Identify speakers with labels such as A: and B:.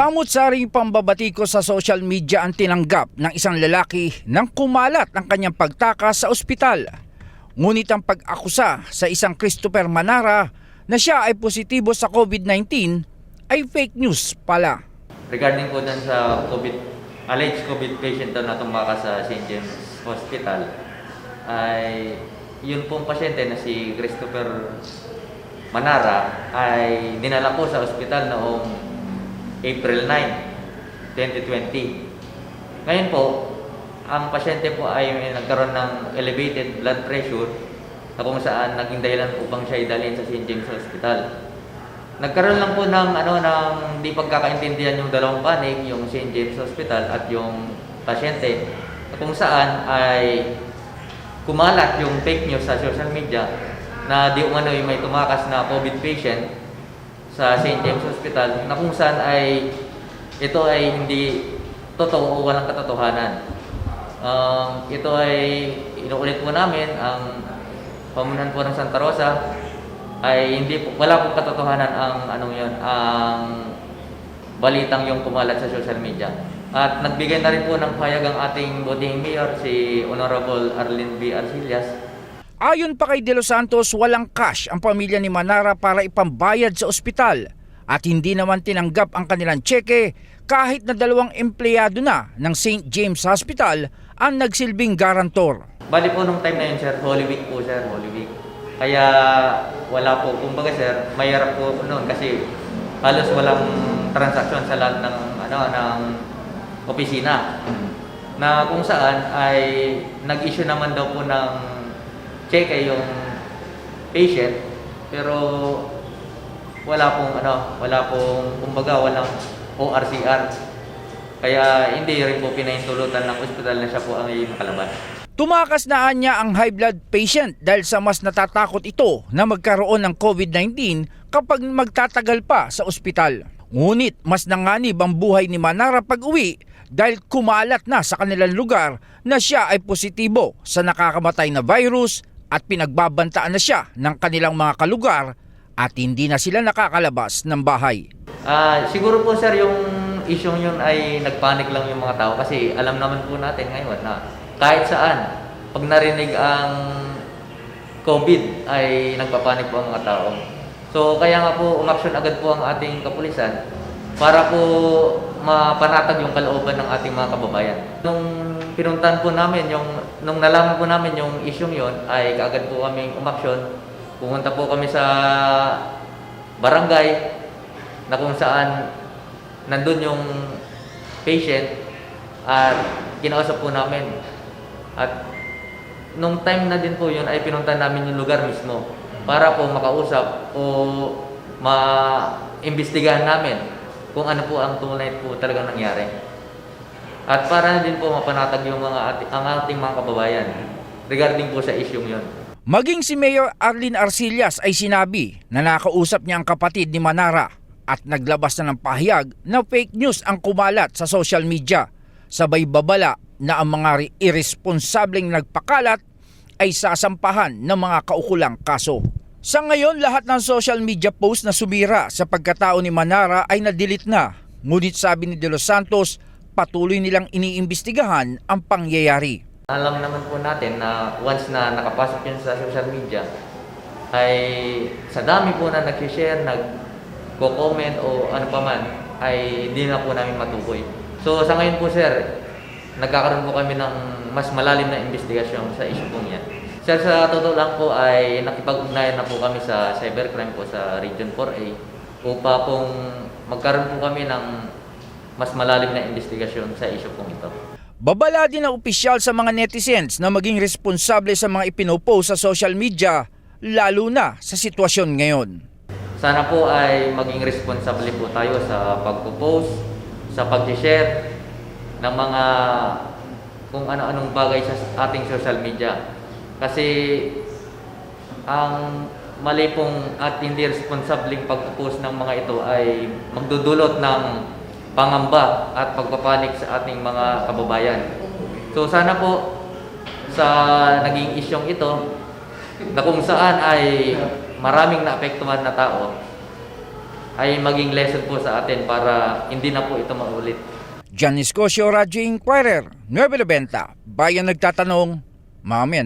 A: Samot-saring pambabati ko sa social media ang tinanggap ng isang lalaki nang kumalat ang kanyang pagtakas sa ospital. Ngunit ang pag-akusa sa isang Christopher Manara na siya ay positibo sa COVID-19 ay fake news pala.
B: Regarding po dun sa COVID, alleged COVID patient daw na tumakas sa St. James Hospital, ay yun pong pasyente na si Christopher Manara ay dinala po sa ospital noong April 9, 2020. Ngayon po, ang pasyente po ay nagkaroon ng elevated blood pressure na kung saan naging dahilan upang siya idalhin sa St. James Hospital. Nagkaroon lang po ng ano ng di pagkakaintindihan yung dalawang panig, yung St. James Hospital at yung pasyente kung saan ay kumalat yung fake news sa social media na di umano may tumakas na COVID patient sa St. James Hospital na kung saan ay ito ay hindi totoo o walang katotohanan. Um, ito ay inuulit po namin ang pamunan po ng Santa Rosa ay hindi po, wala pong katotohanan ang anong yon ang balitang yung kumalat sa social media. At nagbigay na rin po ng payag ang ating butihing mayor, si Honorable Arlene B. Arcillas,
A: Ayon pa kay De Los Santos, walang cash ang pamilya ni Manara para ipambayad sa ospital at hindi naman tinanggap ang kanilang tseke kahit na dalawang empleyado na ng St. James Hospital ang nagsilbing garantor.
B: Bali po nung time na yun, sir, Holy Week po, sir, Holy Week. Kaya wala po, kumbaga sir, mayarap po noon kasi halos walang transaksyon sa lahat ng, ano, ng opisina. Na kung saan ay nag-issue naman daw po ng cheque yung patient, pero wala pong ano, wala pong kumbaga walang ORCR. Kaya hindi rin po pinahintulutan ng ospital na siya po ang iyong kalabas.
A: Tumakas na niya ang high blood patient dahil sa mas natatakot ito na magkaroon ng COVID-19 kapag magtatagal pa sa ospital. Ngunit mas nanganib ang buhay ni Manara pag uwi dahil kumalat na sa kanilang lugar na siya ay positibo sa nakakamatay na virus at pinagbabantaan na siya ng kanilang mga kalugar at hindi na sila nakakalabas ng bahay.
B: Ah, siguro po sir yung isyong yun ay nagpanik lang yung mga tao kasi alam naman po natin ngayon na kahit saan pag narinig ang COVID ay nagpapanik po ang mga tao. So kaya nga po umaksyon agad po ang ating kapulisan para po mapanatag yung kalooban ng ating mga kababayan. Nung pinuntan po namin, yung, nung nalaman po namin yung isyong yon ay kaagad po kami umaksyon. Pumunta po kami sa barangay na kung saan nandun yung patient at kinausap po namin. At nung time na din po yun ay pinunta namin yung lugar mismo para po makausap o ma-imbestigahan namin kung ano po ang tunay po talagang nangyari. At para na din po mapanatag yung mga ati, ang ating mga kababayan regarding po sa isyong yun.
A: Maging si Mayor Arlene Arcillas ay sinabi na nakausap niya ang kapatid ni Manara at naglabas na ng pahayag na fake news ang kumalat sa social media. Sabay babala na ang mga irresponsableng nagpakalat ay sasampahan ng mga kaukulang kaso. Sa ngayon, lahat ng social media post na sumira sa pagkatao ni Manara ay na-delete na. Ngunit sabi ni De Los Santos, patuloy nilang iniimbestigahan ang pangyayari.
B: Alam naman po natin na once na nakapasok yun sa social media, ay sa dami po na nag-share, nag-comment o ano pa man, ay hindi na po namin matukoy. So sa ngayon po sir, nagkakaroon po kami ng mas malalim na investigasyon sa issue pong yan. Sir, sa totoo lang po ay nakipag-ugnayan na po kami sa cybercrime po sa Region 4A upang pong magkaroon po kami ng mas malalim na investigasyon sa issue pong ito.
A: Babala din ang opisyal sa mga netizens na maging responsable sa mga ipinopost sa social media, lalo na sa sitwasyon ngayon.
B: Sana po ay maging responsable po tayo sa pagpo-post, sa pag-share ng mga kung ano-anong bagay sa ating social media. Kasi ang mali pong at hindi responsableng pagpo-post ng mga ito ay magdudulot ng pangamba at pagpapanik sa ating mga kababayan. So sana po sa naging isyong ito na kung saan ay maraming naapektuhan na tao ay maging lesson po sa atin para hindi na po ito maulit.
A: John Escocio, Radyo Inquirer, Nueva Benta, Bayan nagtatanong, မောင်မြ